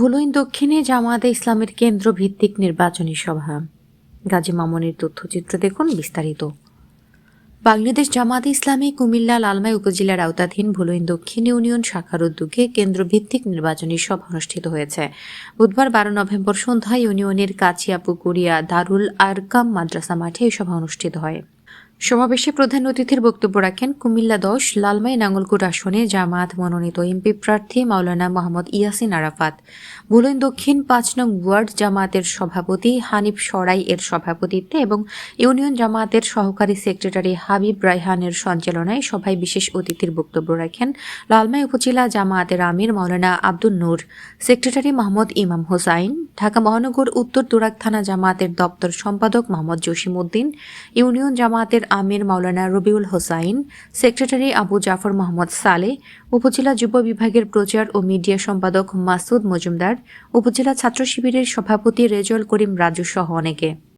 ভুলইন দক্ষিণে জামায়াতে ইসলামের কেন্দ্র ভিত্তিক নির্বাচনী সভা। গাজী মামুনের তথ্যচিত্র দেখুন বিস্তারিত। বাংলাদেশ জামায়াতে ইসলামী কুমিল্লা লালমাই উপজেলার আওতাধীন ভুলইন দক্ষিণ ইউনিয়ন শাখার উদ্যোগে কেন্দ্র ভিত্তিক নির্বাচনী সভা অনুষ্ঠিত হয়েছে। বুধবার বারো নভেম্বর সন্ধ্যায় ইউনিয়নের কাছিয়া পুকুরিয়া দারুল আরকাম মাদ্রাসা মাঠে এই সভা অনুষ্ঠিত হয়। সমাবেশে প্রধান অতিথির বক্তব্য রাখেন কুমিল্লা দশ, লালমাই নাঙ্গলকুট আসনে জামায়াত মনোনীত এমপি প্রার্থী মাওলানা মোহাম্মদ ইয়াসিন আরাফাত। বুলন দক্ষিণ পাঁচ নং ওয়ার্ড জামাতের সভাপতি হানিফ সরাই এর সভাপতিত্বে এবং ইউনিয়ন জামাতের সহকারী সেক্রেটারি হাবিব রায়হানের সঞ্চালনায় সভায় বিশেষ অতিথির বক্তব্য রাখেন লালমাই উপজেলা জামায়াতের আমির মাওলানা আব্দুল নূর। সেক্রেটারি মোহাম্মদ ইমাম হোসাইন ঢাকা মহানগর উত্তর তুরাক থানা জামায়াতের দপ্তর সম্পাদক মোহাম্মদ জসিম উদ্দিন ইউনিয়ন জামায়াতের আমির মাওলানা রবিউল হোসাইন, সেক্রেটারি আবু জাফর মোহাম্মদ সালে উপজেলা যুব বিভাগের প্রচার ও মিডিয়া সম্পাদক মাসুদ মজুমদার, উপজেলা ছাত্র শিবিরের সভাপতি রেজল করিম রাজু সহ অনেকে।